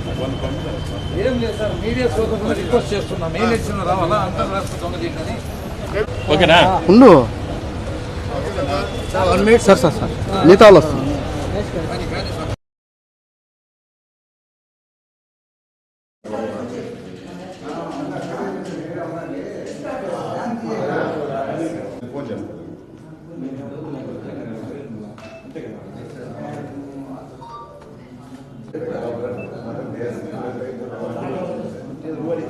ఏం లేదు sir media సోదరులు రిక్వెస్ట్ చేస్తున్నాం. మెయిన్ ఎడిషన్ రావాలా? అంతర్రాష్ట్ర దొంగ దీంట్లోని. ఓకేనా? ఉండు. One minute sir sir sir. నీతో వాళ్ళు వస్తుంది ఫోన్ చేస్తాను తిరుపతి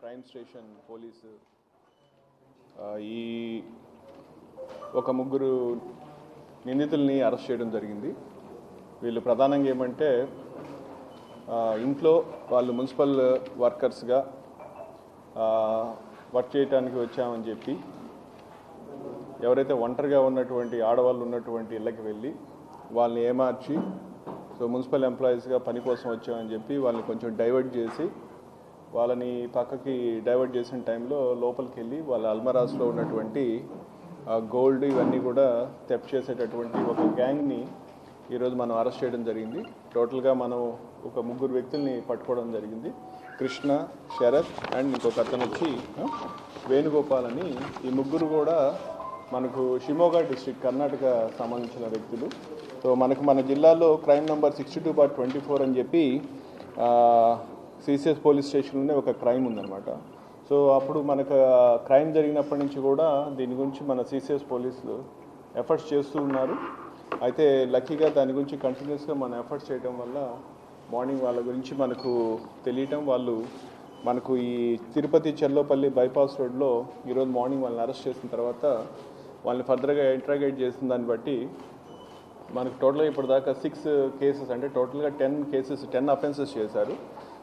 క్రైమ్ స్టేషన్ పోలీసు ఈ ఒక ముగ్గురు నిందితుల్ని అరెస్ట్ చేయడం జరిగింది. వీళ్ళు ప్రధానంగా ఏమంటే ఇంట్లో వాళ్ళు మున్సిపల్ వర్కర్స్గా వర్క్ చేయడానికి వచ్చామని చెప్పి ఎవరైతే ఒంటరిగా ఉన్నటువంటి ఆడవాళ్ళు ఉన్నటువంటి ఇళ్ళకి వెళ్ళి వాళ్ళని ఏమార్చి సో మున్సిపల్ ఎంప్లాయీస్గా పని కోసం వచ్చామని చెప్పి వాళ్ళని కొంచెం డైవర్ట్ చేసి వాళ్ళని పక్కకి డైవర్ట్ చేసిన టైంలో లోపలికి వెళ్ళి వాళ్ళ అల్మరాస్లో ఉన్నటువంటి గోల్డ్ ఇవన్నీ కూడా తెప్ చేసేటటువంటి ఒక గ్యాంగ్ని ఈరోజు మనం అరెస్ట్ చేయడం జరిగింది. టోటల్గా మనం ఒక ముగ్గురు వ్యక్తుల్ని పట్టుకోవడం జరిగింది. కృష్ణ శరత్ అండ్ ఇంకొక అతను వచ్చి వేణుగోపాల్ అని ఈ ముగ్గురు కూడా మనకు షిమోగా డిస్టిక్ కర్ణాటక సంబంధించిన వ్యక్తులు. సో మనకు మన జిల్లాలో crime number sixty two bar twenty four అని చెప్పి సిసిఎస్ పోలీస్ స్టేషన్లోనే ఒక క్రైమ్ ఉందన్నమాట. సో అప్పుడు మనకు క్రైమ్ జరిగినప్పటి నుంచి కూడా దీని గురించి మన సిసిఎస్ పోలీసులు ఎఫర్ట్స్ చేస్తూ ఉన్నారు. అయితే లక్కీగా దాని గురించి కంటిన్యూస్గా మనం ఎఫర్ట్స్ చేయడం వల్ల మార్నింగ్ వాళ్ళ గురించి మనకు తెలియటం వాళ్ళు మనకు ఈ తిరుపతి చెర్లోపల్లి బైపాస్ రోడ్లో ఈరోజు మార్నింగ్ వాళ్ళని అరెస్ట్ చేసిన తర్వాత వాళ్ళని ఫర్దర్గా ఇంట్రాగేట్ చేసిన దాన్ని బట్టి మనకు టోటల్గా ఇప్పటిదాకా సిక్స్ కేసెస్ అంటే టోటల్గా టెన్ కేసెస్ టెన్ అఫెన్సెస్ చేశారు.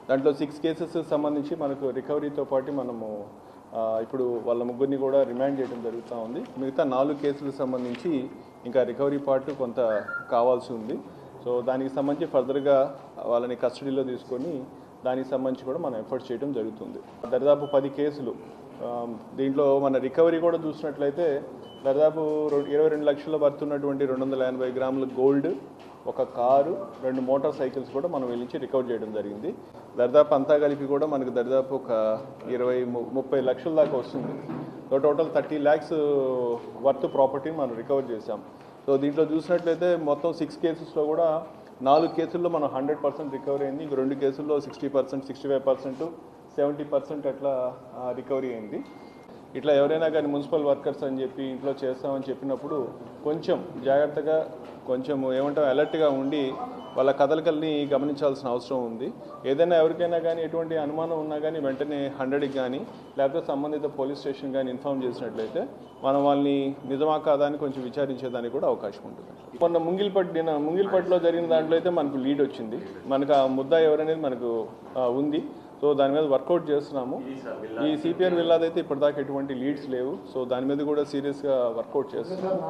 దాంట్లో సిక్స్ కేసెస్ సంబంధించి మనకు రికవరీతో పాటు మనము ఇప్పుడు వాళ్ళ ముగ్గురిని కూడా రిమాండ్ చేయడం జరుగుతూ ఉంది. మిగతా నాలుగు కేసులకు సంబంధించి ఇంకా రికవరీ పార్ట్ కొంత కావాల్సి ఉంది. సో దానికి సంబంధించి ఫర్దర్గా వాళ్ళని కస్టడీలో తీసుకొని దానికి సంబంధించి కూడా మనం ఎఫర్ట్ చేయడం జరుగుతుంది. దరిదాపు పది కేసులు దీంట్లో మన రికవరీ కూడా చూసినట్లయితే దాదాపు ఇరవై రెండు లక్షల పడుతున్నటువంటి రెండు వందల ఎనభై గ్రాముల గోల్డ్ ఒక కారు రెండు మోటార్ సైకిల్స్ కూడా మనం వెళ్ళించి రికవర్ చేయడం జరిగింది. దరిదాపు అంతా కలిపి కూడా మనకు దరిదాపు ఒక ఇరవై ముప్పై లక్షల దాకా వస్తుంది. So total thirty lakhs worth ప్రాపర్టీని మనం రికవర్ చేసాం సో దీంట్లో చూసినట్లయితే మొత్తం సిక్స్ కేసెస్లో కూడా నాలుగు కేసుల్లో మనం హండ్రెడ్ పర్సెంట్ రికవరీ అయింది. ఇంక రెండు కేసుల్లో sixty percent sixty five percent seventy percent అట్లా రికవరీ అయింది. ఇట్లా ఎవరైనా కానీ మున్సిపల్ వర్కర్స్ అని చెప్పి ఇంట్లో చేస్తామని చెప్పినప్పుడు కొంచెం జాగ్రత్తగా కొంచెం ఏమంటాం అలర్ట్గా ఉండి వాళ్ళ కదలికల్ని గమనించాల్సిన అవసరం ఉంది. ఏదైనా ఎవరికైనా కానీ ఎటువంటి అనుమానం ఉన్నా కానీ వెంటనే హండ్రెడ్కి కానీ లేకపోతే సంబంధిత పోలీస్ స్టేషన్ కానీ ఇన్ఫామ్ చేసినట్లయితే మనం వాళ్ళని నిజమా కాదా అని కొంచెం విచారించేదానికి కూడా అవకాశం ఉంటుంది. మొన్న ముంగిల్పట్ నిన్న ముంగిల్పట్లో జరిగిన దాంట్లో అయితే మనకు లీడ్ వచ్చింది. మనకు ఆ ముద్ద ఎవరనేది మనకు ఉంది. సో దాని మీద వర్కౌట్ చేస్తున్నాము. ఈ సిపిఆర్ విల్లాదైతే ఇప్పటిదాకా ఎటువంటి లీడ్స్ లేవు. సో దాని మీద కూడా సీరియస్గా వర్కౌట్ చేస్తున్నాము.